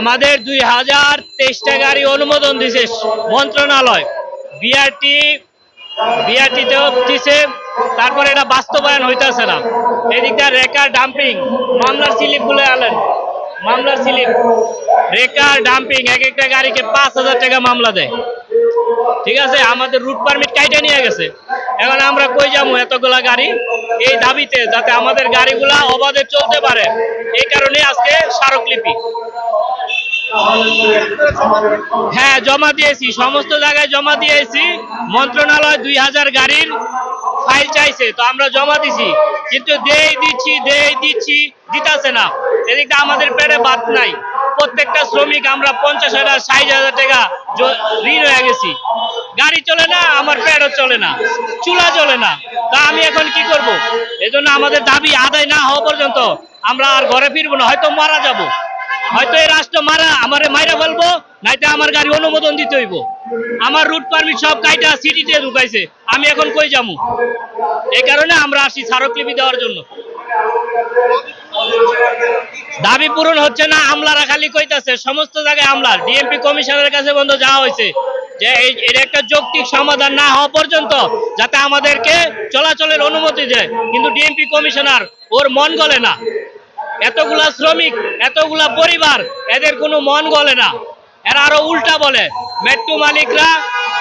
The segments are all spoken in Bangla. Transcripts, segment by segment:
আমাদের দুই হাজার তেইশটা গাড়ি অনুমোদন দিছে মন্ত্রণালয়। বিআরটি বিআরটিতেও দিছে, তারপরে এটা বাস্তবায়ন হইতেছে না। এদিকটা রেকার ডাম্পিং, মামলার স্লিপ বলে আলেন মামলার স্লিপ। রেকার ডাম্পিং, এক একটা গাড়িকে পাঁচ হাজার টাকা মামলা দেয়। ঠিক আছে? আমাদের রুট পারমিট কাইটে নিয়ে গেছে। এখন আমরা কই যাব এতগুলা গাড়ি? এই দাবিতে যাতে আমাদের গাড়িগুলা অবাধে চলতে পারে, এই কারণে আজকে স্মারকলিপি। হ্যাঁ জমা দিয়েছি, সমস্ত জায়গায় জমা দিয়েছি। মন্ত্রণালয় দুই হাজার গাড়ির ফাইল চাইছে, তো আমরা জমা দিছি, কিন্তু দেই দিচ্ছি দেই দিচ্ছি, দিতাছে না। এদিকটা আমাদের পেটে বাদ নাই। প্রত্যেকটা শ্রমিক আমরা পঞ্চাশ হাজার, ষাট হাজার টাকা ঋণ হয়ে গেছি। গাড়ি চলে না, আমার পেটও চলে না, চুলা চলে না। তা আমি এখন কি করব? এজন্য আমাদের দাবি আদায় না হওয়া পর্যন্ত আমরা আর ঘরে ফিরবো না, হয়তো মারা যাব। হয়তো এই রাষ্ট্র মারা, আমারে মাইরা ফেলব, নাইতে আমার গাড়ি অনুমোদন দিতে হইব। আমার রুট পারমিট সব কাইটা সিটিতে ঢুকাইছে, আমি এখন কই যাব এই কারণে আমরা আসি স্মারকলিপি দেওয়ার জন্য। দাবি পূরণ হচ্ছে না, আমলারা খালি কইতাছে, সমস্ত জায়গায় আমলার ডিএমপি কমিশনের কাছে বন্ধ যাওয়া হয়েছে যে এর একটা যৌক্তিক সমাধান না হওয়া পর্যন্ত যাতে আমাদেরকে চলাচলের অনুমতি দেয়। কিন্তু ডিএমপি কমিশনার, ওর মন গলে না। এতগুলা শ্রমিক, এতগুলা পরিবার, এদের কোনো মন গলে না। এরা আরও উল্টা বলে মেট্রো মালিকরা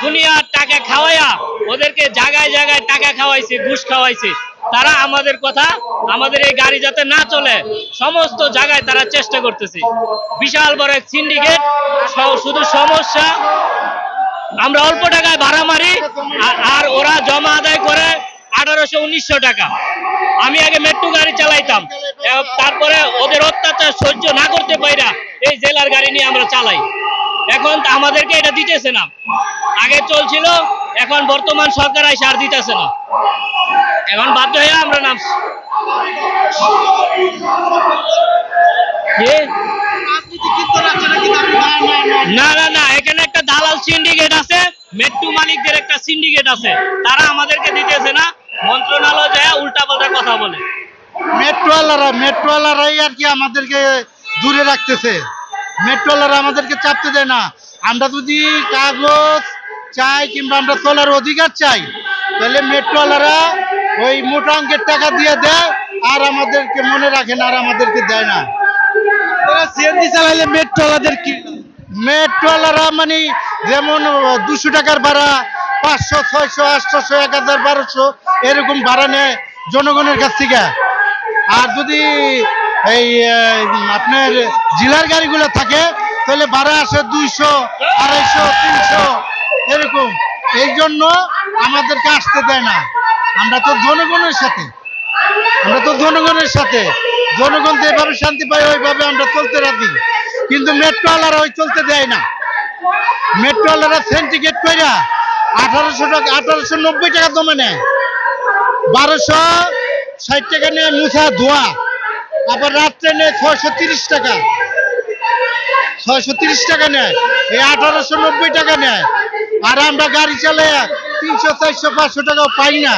দুনিয়ার টাকা খাওয়াইয়া ওদেরকে জায়গায় জায়গায় টাকা খাওয়াইছে, ঘুষ খাওয়াইছে। তারা আমাদের কথা, আমাদের এই গাড়ি যাতে না চলে, সমস্ত জায়গায় তারা চেষ্টা করতেছে। বিশাল বড় এক সিন্ডিকেট শুধু সমস্যা, আমরা অল্প টাকায় ভাড়া মারি, আর ওরা জমা আদায় করে আঠারোশো উনিশশো টাকা। আমি আগে মেট্রো গাড়ি চালাইতাম। তারপরে ওদের অত্যাচার সহ্য না করতে পাইরা এই জেলার গাড়ি নিয়ে আমরা চালাই। এখন আমাদেরকে এটা দিতেছে না। আগে চলছিল এখন বর্তমান সরকার এসে আর দিতেছে না। এখন বাধ্য হয়ে আমরা নামছি। কি? না না না, এখানে একটা দালাল সিন্ডিকেট আছে, মেট্রো মালিকদের একটা সিন্ডিকেট আছে। তারা আমাদেরকে দিতেছে না, মন্ত্রণালয় যায় উল্টা পাল্টা কথা বলে। মেট্রোওয়ালারা, মেট্রোওয়ালারাই আর কি আমাদেরকে দূরে রাখতেছে। মেট্রোওয়ালারা আমাদেরকে চাপতে দেয় না। আমরা যদি কাগজ চাই কিংবা আমরা তোলার অধিকার চাই তাহলে মেট্রোওয়ালারা ওই মোটা অঙ্কের টাকা দিয়ে দেয় আর আমাদেরকে মনে রাখে না আর আমাদেরকে দেয় না। সিএনজি চালাইলে মেট্রোওয়ালাদের কি? মেট্রোওয়ালারা মানে যেমন দুশো টাকার ভাড়া পাঁচশো ছয়শো আটশোশো এক হাজার বারোশো এরকম ভাড়া নেয় জনগণের কাছ থেকে। আর যদি এই আপনার জেলার গাড়িগুলো থাকে তাহলে ভাড়া আসে দুইশো আড়াইশো তিনশো। এরকম, এই জন্য আমাদেরকে আসতে দেয় না। আমরা তো জনগণের সাথে। আমরা তো জনগণের সাথে। জনগণ তো এভাবে শান্তি পায়, ওইভাবে আমরা চলতে রাখি কিন্তু মেট্রোওয়ালারা ওই চলতে দেয় না। মেট্রোওয়ালারা সেন্টিকেট কইরা আঠারোশো টাকা, আঠারোশো নব্বই টাকা দমে নেয়। বারোশো ষাট টাকা নেয় মুছা ধোয়া। আবার রাত্রে নেয় ছয়শো তিরিশ টাকা। ছয়শো তিরিশ টাকা নেয়। এই আঠারোশো নব্বই টাকা নেয়। আর আমরা গাড়ি চালাই তিনশো, চারশো, পাঁচশো টাকাও পাই না।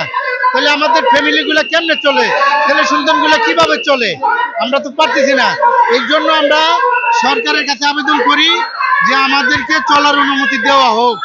তাহলে আমাদের ফ্যামিলিগুলো কেমনে চলে? ছেলে সন্তানগুলো কীভাবে চলে? আমরা তো পারতেছি না। এই জন্য আমরা সরকারের কাছে আবেদন করি যে আমাদেরকে চলার অনুমতি দেওয়া হোক।